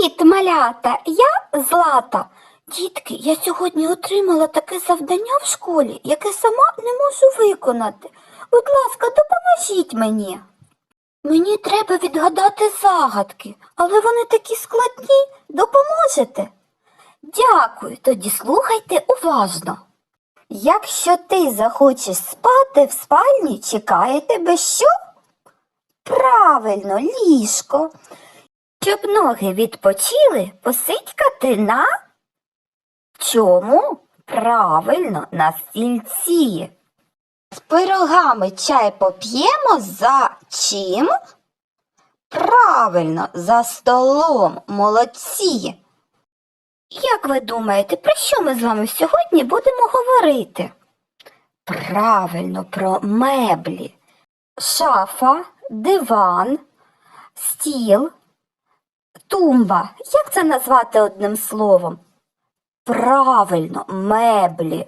Привіт, малята! Я Злата. Дітки, я сьогодні отримала таке завдання в школі, яке сама не можу виконати. Будь ласка, допоможіть мені. Мені треба відгадати загадки, але вони такі складні. Допоможете? Дякую, тоді слухайте уважно. Якщо ти захочеш спати в спальні, чекає тебе що? Правильно, ліжко. Щоб ноги відпочили, посидькати на чому? Правильно, на стільці. З пирогами чай поп'ємо за чим? Правильно, за столом, молодці. Як ви думаєте, про що ми з вами сьогодні будемо говорити? Правильно, про меблі. Шафа, диван, стіл, тумба. Як це назвати одним словом? Правильно, меблі.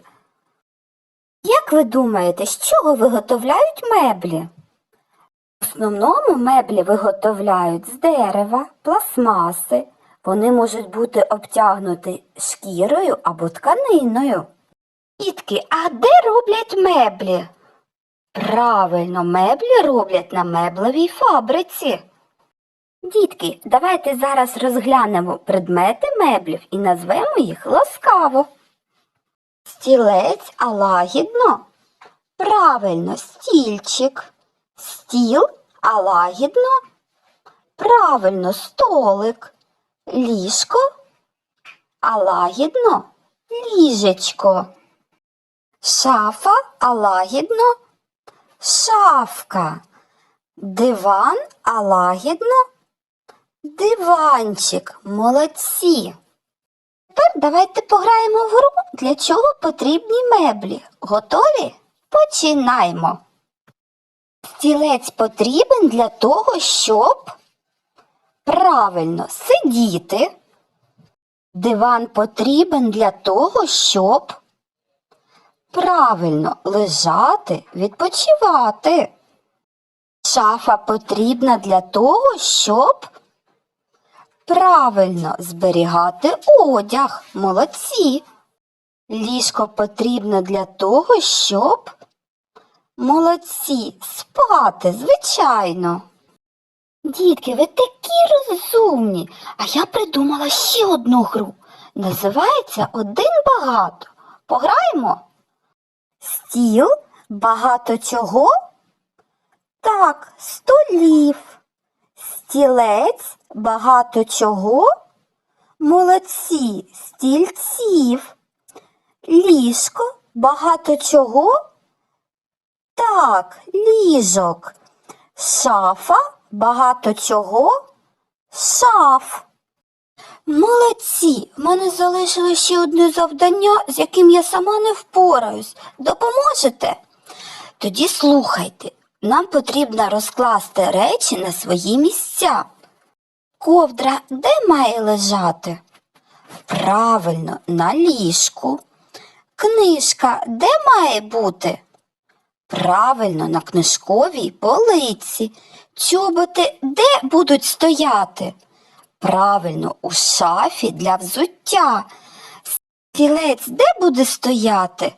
Як ви думаєте, з чого виготовляють меблі? В основному меблі виготовляють з дерева, пластмаси. Вони можуть бути обтягнуті шкірою або тканиною. Дітки, а де роблять меблі? Правильно, меблі роблять на меблевій фабриці. Дітки, давайте зараз розглянемо предмети меблів і назвемо їх ласкаво. Стілець, а лагідно. Правильно, стільчик. Стіл, а лагідно. Правильно, столик. Ліжко, а лагідно ліжечко. Шафа, а лагідно шафка. Диван, а лагідно диванчик. Молодці. Тепер давайте пограємо в гру, для чого потрібні меблі. Готові? Починаємо. Стілець потрібен для того, щоб правильно сидіти. Диван потрібен для того, щоб правильно лежати, відпочивати. Шафа потрібна для того, щоб правильно зберігати одяг. Молодці. Ліжко потрібно для того, щоб молодці спати, звичайно. Дітки, ви такі розумні. А я придумала ще одну гру. Називається Один багато. Пограємо? Стіл багато чого? Так, столів. Стілець багато чого? Молодці, стільців. Ліжко багато чого? Так, ліжок. Шафа багато чого? Шаф. Молодці, в мене залишилось ще одне завдання, з яким я сама не впораюсь. Допоможете? Тоді слухайте, нам потрібно розкласти речі на свої місця. Ковдра де має лежати? Правильно, на ліжку. Книжка де має бути? Правильно, на книжковій полиці. Чоботи де будуть стояти? Правильно, у шафі для взуття. Стілець де буде стояти?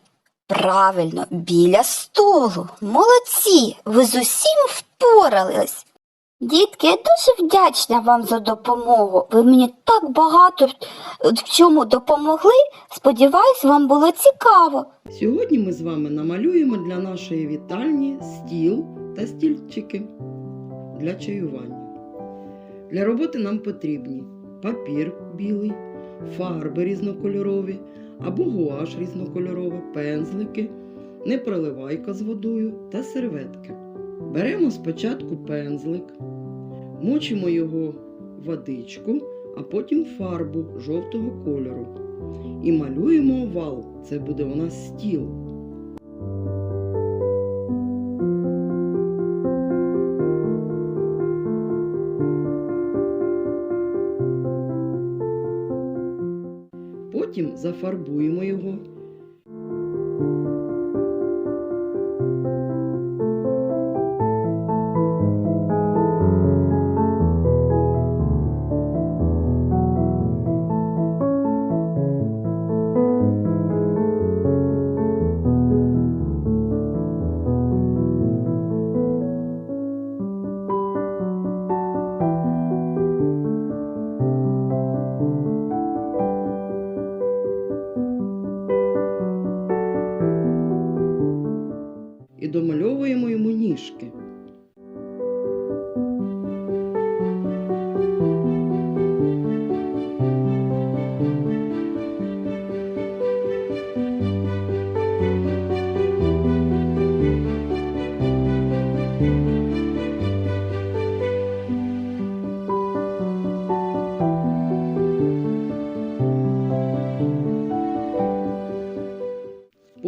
Правильно, біля столу. Молодці, ви з усім впорались. Дітки, я дуже вдячна вам за допомогу. Ви мені так багато в- чому допомогли. Сподіваюсь, вам було цікаво. Сьогодні ми з вами намалюємо для нашої вітальні стіл та стільчики для чаювання. Для роботи нам потрібні папір білий, фарби різнокольорові або гуаш різнокольорова, пензлики, непроливайка з водою та серветки. Беремо спочатку пензлик, мочимо його водичку, а потім фарбу жовтого кольору. І малюємо овал. Це буде у нас стіл. Зафарбуємо його.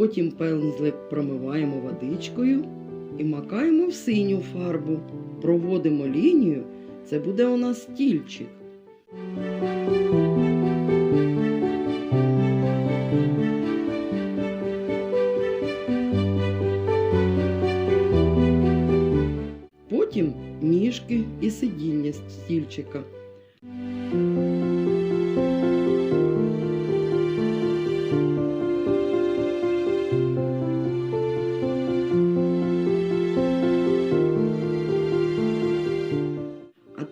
Потім пензлик промиваємо водичкою і макаємо в синю фарбу. Проводимо лінію, це буде у нас стільчик. Потім ніжки і сидіння стільчика.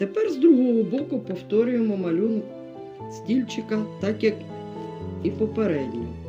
Тепер з другого боку повторюємо малюнок стільчика, так як і попередньо.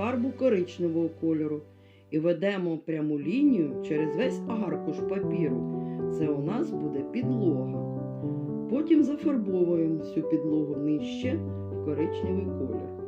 Фарбу коричневого кольору і ведемо пряму лінію через весь аркуш папіру. Це у нас буде підлога. Потім зафарбовуємо всю підлогу нижче в коричневий колір.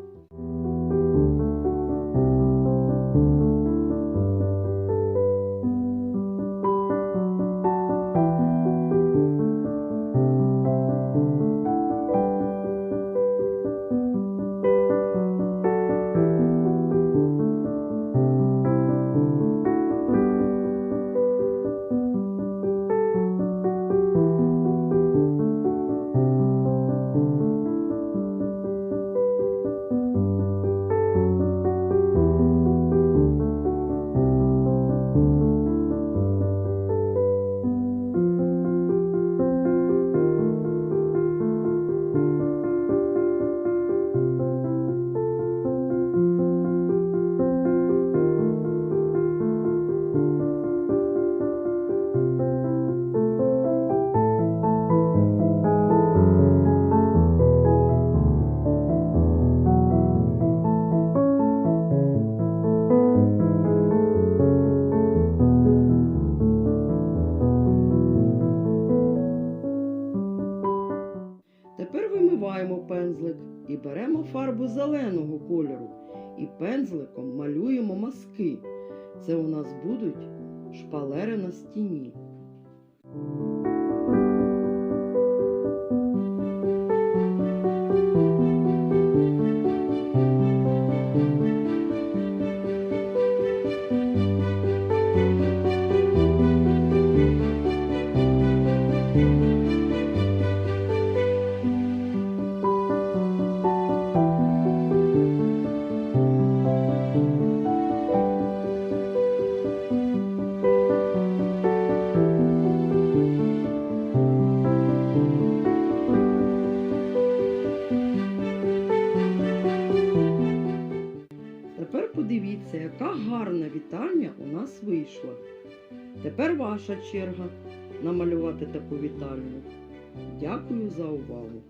Зеленого кольору і пензликом малюємо мазки. Це у нас будуть шпалери на стіні. Нас вийшла. Тепер ваша черга намалювати таку вітальню. Дякую за увагу!